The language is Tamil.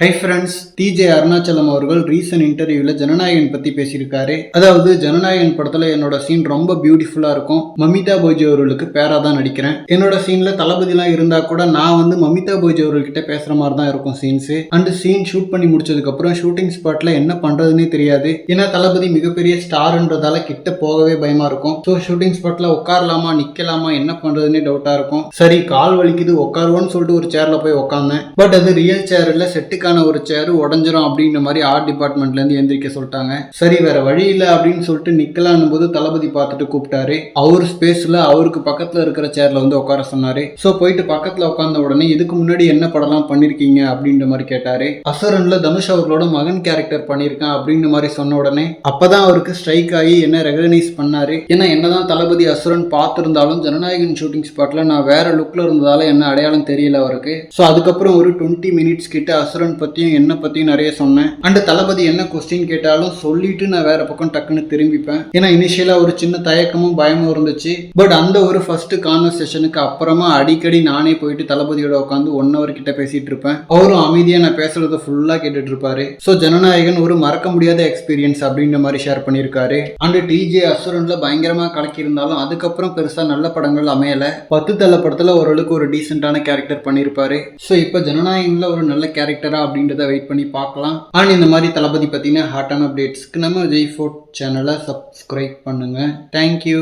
ஹை ஃப்ரெண்ட்ஸ் டிஜே அருணாச்சலம் அவர்கள் ரீசன்ட் இன்டர்வியூல ஜனநாயகன் பத்தி பேசியிருக்காரு. அதாவது ஜனநாயகன் படத்துல என்னோட சீன் ரொம்ப பியூட்டிஃபுல்லா இருக்கும். மமிதா போஜி அவர்களுக்கு பேரா தான் நடிக்கிறேன். என்னோட சீன்ல தளபதிலாம் இருந்தா கூட நான் வந்து மமிதா போஜி அவர்கள்கிட்ட பேசுற மாதிரி தான் இருக்கும் சீன்ஸ் அண்ட் சீன் ஷூட் பண்ணி முடிச்சதுக்கு அப்புறம் ஷூட்டிங் ஸ்பாட்ல என்ன பண்றதுன்னே தெரியாது. ஏன்னா தளபதி மிகப்பெரிய ஸ்டார்ன்றதால கிட்ட போகவே பயமா இருக்கும். ஸோ ஷூட்டிங் ஸ்பாட்ல உட்காரலாமா நிக்கலாமா என்ன பண்றதுன்னே டவுட்டா இருக்கும். சரி கால் வலிக்குது உட்காருவோன்னு சொல்லிட்டு ஒரு சேர்ல போய் உட்காந்தேன். பட் அது ரியல் சேரில் செட்டு செட்டுக்கான ஒரு சேர் உடஞ்சிரும் அப்படின்ற மாதிரி ஆர்ட் டிபார்ட்மெண்ட்ல இருந்து எந்திரிக்க சொல்லிட்டாங்க. சரி வேற வழி இல்ல அப்படின்னு சொல்லிட்டு நிக்கலான்னு போது தளபதி பார்த்துட்டு கூப்பிட்டாரு. அவர் ஸ்பேஸ்ல அவருக்கு பக்கத்துல இருக்கிற சேர்ல வந்து உட்கார சொன்னாரு. சோ போயிட்டு பக்கத்துல உட்கார்ந்த உடனே இதுக்கு முன்னாடி என்ன படம்லாம் பண்ணிருக்கீங்க அப்படின்ற மாதிரி கேட்டாரு. அசுரன்ல தனுஷ் அவர்களோட மகன் கேரக்டர் பண்ணியிருக்கேன் அப்படின்ற மாதிரி சொன்ன உடனே அப்பதான் அவருக்கு ஸ்ட்ரைக் ஆகி என்ன ரெகனைஸ் பண்ணாரு. ஏன்னா என்னதான் தளபதி அசுரன் பார்த்திருந்தாலும் ஜனநாயகன் ஷூட்டிங் ஸ்பாட்ல நான் வேற லுக்ல இருந்ததால என்ன அடையாளம் தெரியல அவருக்கு. ஸோ அதுக்கப்புறம் ஒரு டுவெண்ட்டி மினிட்ஸ் கிட்ட அசுரன் பற்றியும் என்ன பற்றியும் நிறைய சொன்னேன். அண்டு தளபதி என்ன கொஸ்டின் கேட்டாலும் சொல்லிட்டு நான் வேற பக்கம் டக்குன்னு திரும்பிப்பேன். ஏன்னா இனிஷியலாக ஒரு சின்ன தயக்கமும் பயமும் இருந்துச்சு. பட் அந்த ஒரு ஃபர்ஸ்ட் கான்வர்சேஷனுக்கு அப்புறமா அடிக்கடி நானே போயிட்டு தளபதியோட உட்காந்து ஒன் ஹவர் கிட்ட பேசிட்டு இருப்பேன். அவரும் அமைதியாக நான் பேசுறத ஃபுல்லாக கேட்டுட்டு இருப்பாரு. ஸோ ஜனநாயகன் ஒரு மறக்க முடியாத எக்ஸ்பீரியன்ஸ் அப்படின்ற மாதிரி ஷேர் பண்ணியிருக்காரு. அண்ட் டிஜே அசுரன்ல பயங்கரமாக கலக்கியிருந்தாலும் அதுக்கப்புறம் பெருசாக நல்ல படங்கள் அமையல. பத்து தள்ள படத்தில் ஓரளவுக்கு ஒரு டீசெண்டான கேரக்டர் பண்ணியிருப்பாரு. ஸோ இப்போ ஜனநாயகன்ல ஒரு நல்ல கேரக்டரா அப்படின்றத வெயிட் பண்ணி பார்க்கலாம். அண்ட் இந்த மாதிரி தளபதி பற்றின ஹாட்டான அப்டேட்ஸ்க்கு நம்ம ஜெய் ஃபோர்ட் சேனலை சப்ஸ்கிரைப் பண்ணுங்க. Thank you